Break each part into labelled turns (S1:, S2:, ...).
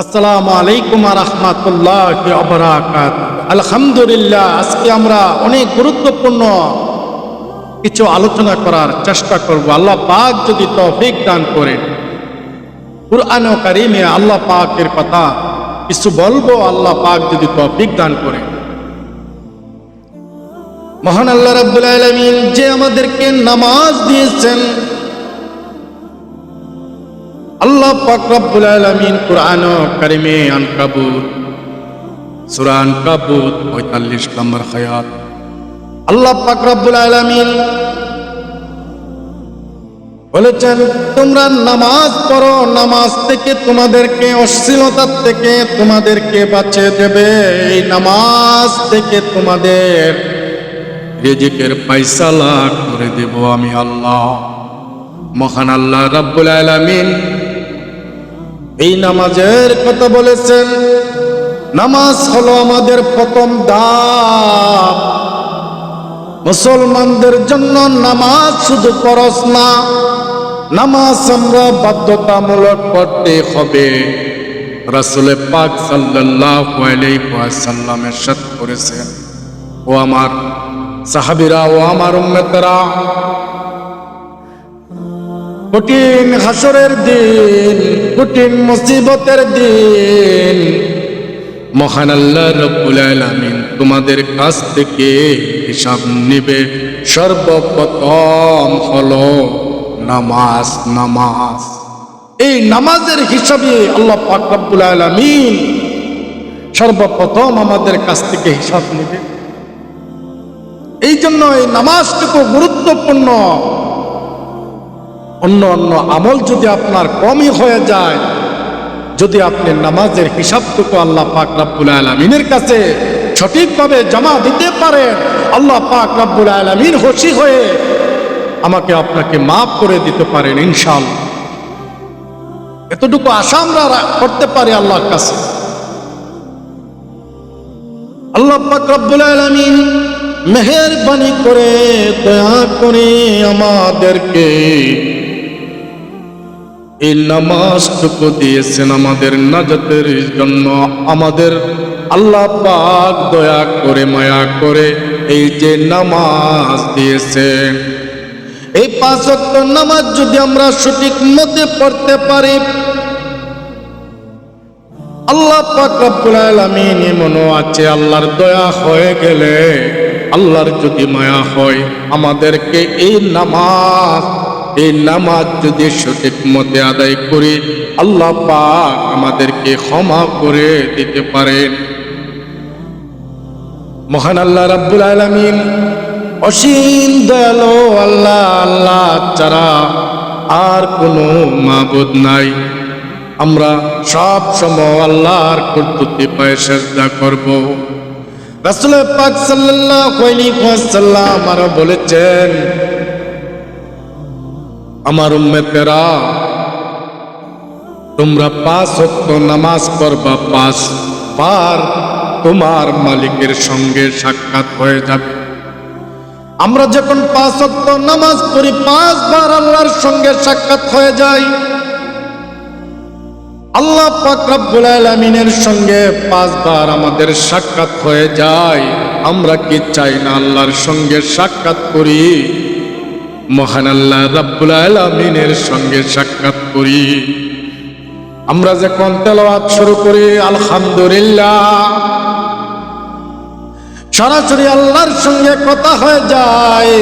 S1: আসসালামু অবরাকাত আলহামদুলিল্লাহ, আজকে আমরা অনেক গুরুত্বপূর্ণ কিছু আলোচনা করার চেষ্টা করব। আল্লাহ পাক যদি তৌফিক দান করে কুরআন কারিমে আল্লাহ পাকের কথা কিছু বলব, আল্লাহ পাক যদি তৌফিক দান করে মহান আল্লাহ রাব্বুল যে আমাদেরকে নামাজ দিয়েছেন আল্লাহ পাক রব্বুল আলামিন কুরআন কারিমে আনকাবুত, সূরা আনকাবুত 45 নম্বর আয়াত আল্লাহ পাক রব্বুল আলামিন বলেছেন, তোমরা নামাজ পড়ো, নামাজ থেকে তোমাদেরকে অশ্লীলতার থেকে তোমাদেরকে বাঁচিয়ে দেবে। এই নামাজ থেকে তোমাদের রিজিকের পয়সালা করে দেব আমি আল্লাহ। মহান আল্লাহ রাব্বুল আলামিন এই নামাজের কথা বলেছেন, নামাজ হলো আমাদের প্রথম দাপ মুসলমানদের জন্য নামাজ শুধু ফরজ না, নামাজ আমরা বাধ্যতামূলক করতে হবে। রাসুলে পাক ওয়াসাল্লাম ইরশাদ করেছেন, ও আমার সাহাবিরা ও আমার উম্মতেরা কঠিন হাসরের দিন, কঠিন মুসিবতের দিন। মহান আল্লাহ রব্বুল আলামিন তোমাদের কাছ থেকে হিসাব নিবে। সর্বপ্রথম হলো নামাজ নামাজ। এই নামাজের হিসাবে আল্লাহ পাক রব্বুল আলামিন সর্বপ্রথম আমাদের কাছ থেকে হিসাব নেবে। এই জন্য এই নামাজটুকু গুরুত্বপূর্ণ। অন্য অন্য আমল যদি আপনার কমই হয়ে যায়, যদি আপনি নামাজের হিসাবটুকু আল্লাহ পাক রাব্বুল আলমিনের কাছে সঠিকভাবে জমা দিতে পারেন, আল্লাহ পাক রাব্বুল আলমিন খুশি হয়ে আমাকে আপনাকে মাফ করে দিতে পারেন ইনশাল এতটুকু আশা আমরা করতে পারি আল্লাহর কাছে। আল্লাহ পাক রব্বুল আলামিন মেহেরবানি করে দয়া করে আমাদেরকে এই নামাজটুকু দিয়েছেন আমাদের নাজাতের জন্য। আমাদের আল্লাহ পাক দয়া করে, মায়া করে এই যে নামাজ দিয়েছেন। এই পাঁচ ওয়াক্ত নামাজ যদি আমরা সঠিক মতে পড়তে পারি, আল্লাহ পাক রব্বুল আলামিন আছে, আল্লাহর দয়া হয়ে গেলে, আল্লাহর যদি মায়া হয়, আমাদেরকে এই নামাজ এই নামাজ যদি সঠিক মতে আদায় করি, আল্লাহ পাক আমাদেরকে ক্ষমা করে দিতে পারেন। মহান আল্লাহ রাব্বুল আলামিন অসীম দয়ালু আল্লাহ আল্লাহ ছাড়া আর কোনো মাবুদ নাই। আমরা সব সময় আল্লাহর কর্তৃত্বে পায়ে সেজদা করব। রাসূল পাক সাল্লাল্লাহু আলাইহি ওয়াসাল্লাম আরও বলেছেন আমার উম্মতেরা তোমরা পাঁচ ওয়াক্ত নামাজ পড়বা, পাঁচ বার তোমার মালিকের সঙ্গে সাক্ষাৎ হয়ে যাবে। আমরা যখন পাঁচ ওয়াক্ত নামাজ পড়ি পাঁচবার আল্লাহর সঙ্গে সাক্ষাৎ হয়ে যায় আল্লাহ পাক রব্বুল আলামিনের সঙ্গে পাঁচবার আমাদের সাক্ষাৎ হয়ে যায়। আমরা কি চাই না আল্লাহর সঙ্গে সাক্ষাৎ করি? মহান আল্লাহ রব্বুল আলামিনের সঙ্গে সাক্ষাৎ করি। আমরা যখন তেলাওয়াত শুরু করি, আলহামদুলিল্লাহ, সরাসরি আল্লাহর সঙ্গে কথা হয়ে যায়।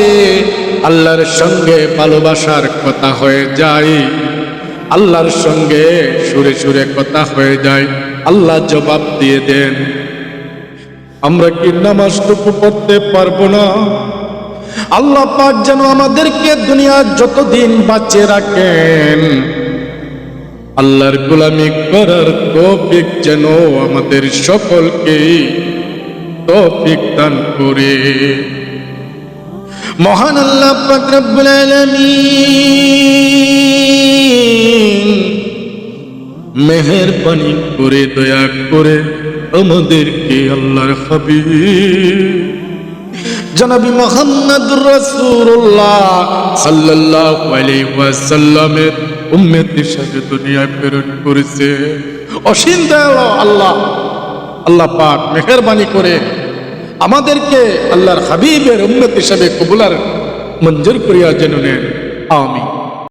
S1: আল্লাহর সঙ্গে ভালোবাসার কথা হয়ে যায়। আল্লাহর সঙ্গে সুরে সুরে কথা হয়ে যায়। আল্লাহ জবাব দিয়ে দেন, আমরা কি নামাজটুকু পড়তে পারব না? আল্লাহ পাক যেন আমাদেরকে দুনিয়ার যতদিন বাঁচিয়ে রাখেন। আল্লাহর গোলামি করার তৌফিক যেন আমাদের সকলকে তৌফিক দান করে। মহান আল্লাহ পাক রব্বুল আলামিন মেহেরবানি করে, দয়া করে আমাদেরকে আল্লাহর হাবিব জনাবি মোহাম্মদ রসুল্লাহ সাল্লাহ আলাইহি ওয়াসাল্লামের উম্মত হিসাবে দুনিয়ায় প্রেরণ করেছে। অসীম দয়াল আল্লাহ আল্লাহ পাক মেহরবানি করে আমাদেরকে আল্লাহর হাবিবের উম্মত হিসাবে কবুলার, মঞ্জুর করিয়া জেনে আমি